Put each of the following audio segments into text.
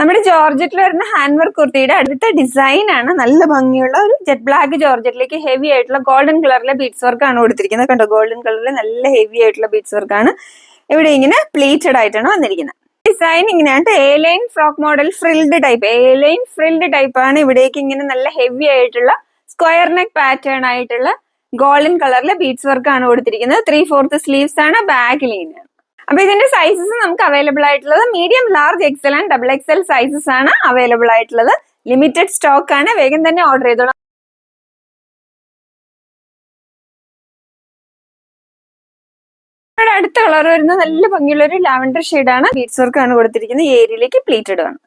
നമ്മുടെ ജോർജറ്റിൽ വരുന്ന hand work കുർത്തിയുടെ അടുത്ത ഡിസൈൻ ആണ് നല്ല ഭംഗിയുള്ള ഒരു ജെറ്റ് ബ്ലാക്ക് ജോർജറ്റിലേക്ക് ഹെവി ആയിട്ടുള്ള ഗോൾഡൻ കളറിലെ ബീഡ്സ് വർക്ക് ആണ് കൊടുത്തിരിക്കുന്നത്. കണ്ടോ? ഗോൾഡൻ കളറിലെ നല്ല ഹെവി ആയിട്ടുള്ള ബീഡ്സ് വർക്ക് ആണ് ഇവിടെ ഇങ്ങനെ പ്ലീറ്റഡ് ആയിട്ടാണ് വന്നിരിക്കുന്നത്. ഡിസൈൻ ഇങ്ങനെയാണ് A line frock model frilled type A line frilled type ആണ് ഇവിടേക്ക് ഇങ്ങനെ നല്ല ഹെവി ആയിട്ടുള്ള സ്ക്വയർ നെക്ക് പാറ്റേൺ ആയിട്ടുള്ള ഗോൾഡൻ കളറിലെ ബീഡ്സ് വർക്ക് ആണ് കൊടുത്തിരിക്കുന്നത്. ത്രീ ഫോർത്ത് സ്ലീവ്സ് ആണ്. ബാക്കിൽ അപ്പൊ ഇതിന്റെ സൈസസ് നമുക്ക് അവൈലബിൾ ആയിട്ടുള്ളത് medium large XL and double XL sizes ആണ് അവൈലബിൾ ആയിട്ടുള്ളത്. ലിമിറ്റഡ് സ്റ്റോക്ക് ആണ്. വേഗം തന്നെ ഓർഡർ ചെയ്തോളാം. അടുത്ത കളർ വരുന്ന നല്ല ഭംഗിയുള്ള ഒരു ലാവൻഡർ ആണ്. ബീഡ്സ് ആണ് കൊടുത്തിരിക്കുന്നത്. ഏരിയയിലേക്ക് പ്ലീറ്റഡ് ആണ്.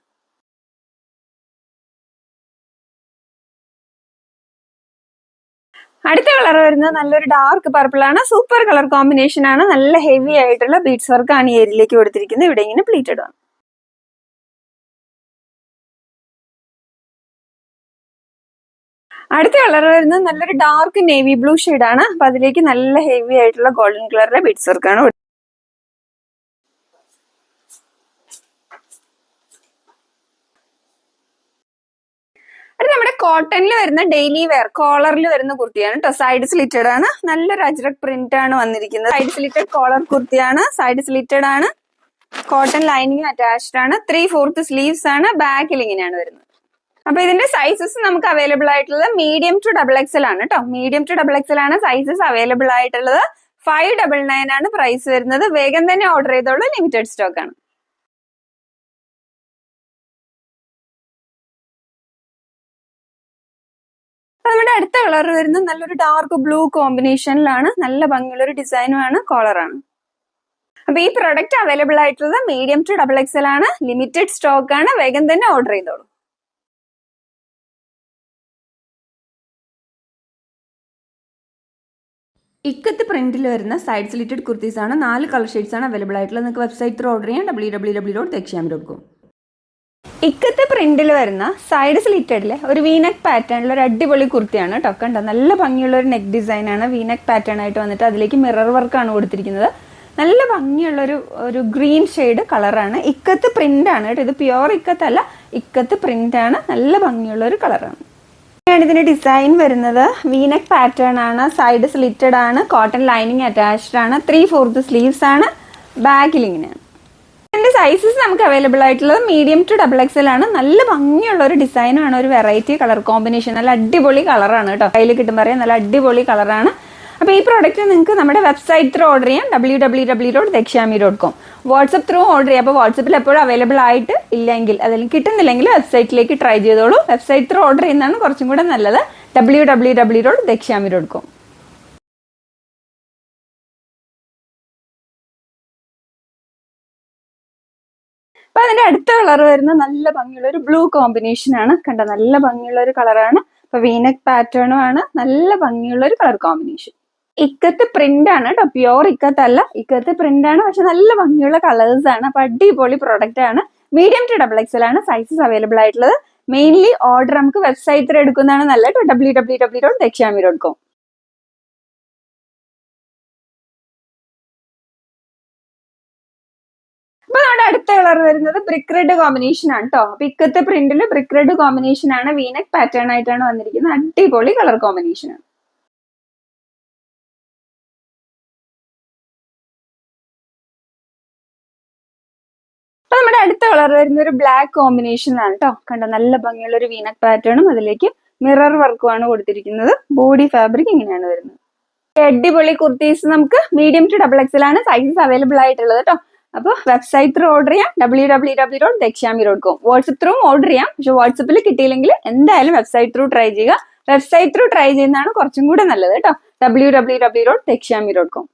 അടുത്ത കളർ വരുന്നത് നല്ലൊരു ഡാർക്ക് പർപ്പിൾ ആണ്. സൂപ്പർ കളർ കോമ്പിനേഷൻ ആണ്. നല്ല ഹെവി ആയിട്ടുള്ള ബീഡ്സ് വർക്ക് ആണ് ഈ ഏരിയയിലേക്ക് കൊടുത്തിരിക്കുന്നത്. ഇവിടെ ഇങ്ങനെ പ്ലീറ്റഡ് ആണ്. അടുത്ത കളർ വരുന്നത് നല്ലൊരു ഡാർക്ക് നേവി ബ്ലൂ ആണ്. അപ്പൊ അതിലേക്ക് നല്ല ഹെവി ആയിട്ടുള്ള ഗോൾഡൻ കളറിലെ ബീഡ്സ് വർക്ക് ആണ് കൊടുത്തിരിക്കുന്നത്. അത് നമ്മുടെ കോട്ടണിൽ വരുന്ന ഡെയിലി വെയർ കോളറിൽ വരുന്ന കുർത്തിയാണ് കേട്ടോ സൈഡ് സ്ലിറ്റഡ് ആണ്. നല്ലൊരു അജ്രക് പ്രിന്റ് ആണ് വന്നിരിക്കുന്നത്. സൈഡ് സ്ലിറ്റഡ് കോളർ കുർത്തിയാണ്. സൈഡ് സ്ലിറ്റഡ് ആണ്. കോട്ടൺ ലൈനിങ് അറ്റാച്ച്ഡ് ആണ്. ത്രീ ഫോർത്ത് സ്ലീവ്സ് ആണ്. ബാക്കിൽ ഇങ്ങനെയാണ് വരുന്നത്. അപ്പൊ ഇതിന്റെ സൈസസ് നമുക്ക് അവൈലബിൾ ആയിട്ടുള്ളത് മീഡിയം ടു ഡബിൾ എക്സൽ ആണ് കേട്ടോ മീഡിയം ടു ഡബിൾ എക്സൽ ആണ് സൈസസ് അവൈലബിൾ ആയിട്ടുള്ളത്. ഫൈവ് ഡബിൾ നയൻ ആണ് പ്രൈസ് വരുന്നത്. വേഗം തന്നെ ഓർഡർ ചെയ്തോളൂ. ലിമിറ്റഡ് സ്റ്റോക്ക് ആണ്. നമ്മുടെ അടുത്ത കളർ വരുന്നത് നല്ലൊരു ഡാർക്ക് ബ്ലൂ കോമ്പിനേഷനിലാണ് നല്ല ഭംഗിയുള്ള ഒരു ഡിസൈനുമാണ് കോളറാണ് അപ്പൊ ഈ പ്രൊഡക്റ്റ് അവൈലബിൾ ആയിട്ടുള്ളത് മീഡിയം ടു ഡബിൾ എക്സൽ ആണ്. ലിമിറ്റഡ് സ്റ്റോക്ക് ആണ്. വേഗം തന്നെ ഓർഡർ ചെയ്തോളൂ. ഇക്കത്ത് പ്രിന്റിൽ വരുന്ന സൈഡ് സ്ലിറ്റഡ് കുർത്തീസ് ആണ്. നാല് കളർ ഷെയ്ഡ്സ് ആണ് അവൈലബിൾ ആയിട്ടുള്ളത്. നിങ്ങൾക്ക് വെബ്സൈറ്റ് ത്രൂ ഓർഡർ ചെയ്യാം. W W W dot Dakshyami dot com ഇക്കത്തെ പ്രിന്റിൽ വരുന്ന സൈഡ് സ്ലിറ്റഡിലെ ഒരു വീനക് പാറ്റേണിൽ ഒരു അടിപൊളി കുർത്തിയാണ് കേട്ടോ കണ്ടോ? നല്ല ഭംഗിയുള്ള ഒരു നെക്ക് ഡിസൈൻ ആണ് വീനക് പാറ്റേൺ ആയിട്ട് വന്നിട്ട് അതിലേക്ക് മിറർ വർക്കാണ് ആണ് കൊടുത്തിരിക്കുന്നത്. നല്ല ഭംഗിയുള്ള ഒരു ഒരു ഗ്രീൻ ഷെയ്ഡ് കളറാണ് ഇക്കത്ത് പ്രിന്റ് ആണ് കേട്ടോ ഇത് പ്യുവർ ഇക്കത്തല്ല ഇക്കത്ത് പ്രിന്റ് ആണ്. നല്ല ഭംഗിയുള്ള ഒരു കളറാണ് ഇങ്ങനെയാണ് ഇതിന്റെ ഡിസൈൻ വരുന്നത്. വീനക് പാറ്റേൺ ആണ് സൈഡ് സ്ലിറ്റഡ് ആണ് കോട്ടൺ ലൈനിങ് അറ്റാച്ച്ഡ് ആണ് ത്രീ ഫോർത്ത് സ്ലീവ്സ് ആണ് ബാക്കിൽ ഇങ്ങനെയാണ് ഇതിന്റെ സൈസസ് നമുക്ക് അവൈലബിൾ ആയിട്ടുള്ളത് മീഡിയം ടു ഡബിൾ എക്സൽ ആണ്. നല്ല ഭംഗിയുള്ള ഒരു ഡിസൈനാണ് ഒരു വെറൈറ്റി കളർ കോമ്പിനേഷൻ നല്ല അടിപൊളി കളറാണ് കേട്ടോ. കയ്യിൽ കിട്ടുമ്പോൾ പറയാം നല്ല അടിപൊളി കളറാണ് അപ്പൊ ഈ പ്രോഡക്റ്റ് നിങ്ങൾക്ക് നമ്മുടെ വെബ്സൈറ്റ് ത്രൂ ഓർഡർ ചെയ്യാം. W W W dot Dakshyami dot com WhatsApp through order ചെയ്യാം അപ്പോൾ വാട്സപ്പിൽ എപ്പോഴും അവൈലബിൾ ആയിട്ട് ഇല്ലെങ്കിൽ അതിൽ കിട്ടുന്നില്ലെങ്കിൽ വെബ്സൈറ്റിലേക്ക് ട്രൈ ചെയ്തോളൂ. വെബ്സൈറ്റ് ത്രൂ ഓർഡർ ചെയ്യുന്നതാണ് കുറച്ചും കൂടെ നല്ലത്. W W W dot Dakshyami dot com അപ്പൊ അതിന്റെ അടുത്ത കളർ വരുന്ന നല്ല ഭംഗിയുള്ള ഒരു ബ്ലൂ കോമ്പിനേഷൻ ആണ്. കണ്ട നല്ല ഭംഗിയുള്ള ഒരു കളറാണ് അപ്പൊ വീനക് പാറ്റേണും ആണ്. നല്ല ഭംഗിയുള്ള ഒരു കളർ കോമ്പിനേഷൻ. ഇക്കത്ത് പ്രിന്റ് ആണ് കേട്ടോ. പ്യോർ ഇക്കത്ത് അല്ല ഇക്കത്ത് പ്രിന്റ് ആണ്. പക്ഷെ നല്ല ഭംഗിയുള്ള കളേഴ്സ് ആണ്. അപ്പൊ അടിപൊളി പ്രോഡക്റ്റ് ആണ്. മീഡിയം ടു ഡബിൾ എക്സൽ ആണ് സൈസസ് അവൈലബിൾ ആയിട്ടുള്ളത്. മെയിൻലി ഓർഡർ നമുക്ക് വെബ്സൈറ്റിൽ എടുക്കുന്നതാണ് നല്ലത്. W W W dot Dakshyami dot com നമ്മുടെ അടുത്ത കളർ വരുന്നത് ബ്രിക്ക് റെഡ് കോമ്പിനേഷൻ ആണ് കേട്ടോ അപ്പൊ ഇക്കത്തെ പ്രിന്റിൽ ബ്രിക്ക് റെഡ് കോമ്പിനേഷൻ ആണ് വീനക് പാറ്റേൺ ആയിട്ടാണ് വന്നിരിക്കുന്നത്. അടിപൊളി കളർ കോമ്പിനേഷൻ ആണ്. അപ്പൊ നമ്മുടെ അടുത്ത കളർ വരുന്ന ഒരു ബ്ലാക്ക് കോമ്പിനേഷൻ ആണ് കേട്ടോ കണ്ടോ നല്ല ഭംഗിയുള്ള ഒരു വീനക് പാറ്റേണും അതിലേക്ക് മിറർ വർക്കും ആണ് കൊടുത്തിരിക്കുന്നത്. ബോഡി ഫാബ്രിക് ഇങ്ങനെയാണ് വരുന്നത്. അടിപൊളി കുർത്തീസ് നമുക്ക് മീഡിയം ടു ഡബിൾ എക്സൽ ആണ് സൈസസ് അവൈലബിൾ ആയിട്ടുള്ളത് കേട്ടോ അപ്പോൾ വെബ്സൈറ്റ് ത്രൂ ഓർഡർ ചെയ്യാം. W W W dot Dakshyami dot com WhatsApp through order ചെയ്യാം. പക്ഷെ വാട്സപ്പിൽ കിട്ടിയില്ലെങ്കിൽ എന്തായാലും വെബ്സൈറ്റ് ത്രൂ ട്രൈ ചെയ്യുക. വെബ്സൈറ്റ് ത്രൂ ട്രൈ ചെയ്യുന്നതാണ് കുറച്ചും കൂടെ നല്ലത് കേട്ടോ. W W W dot Dakshyami dot com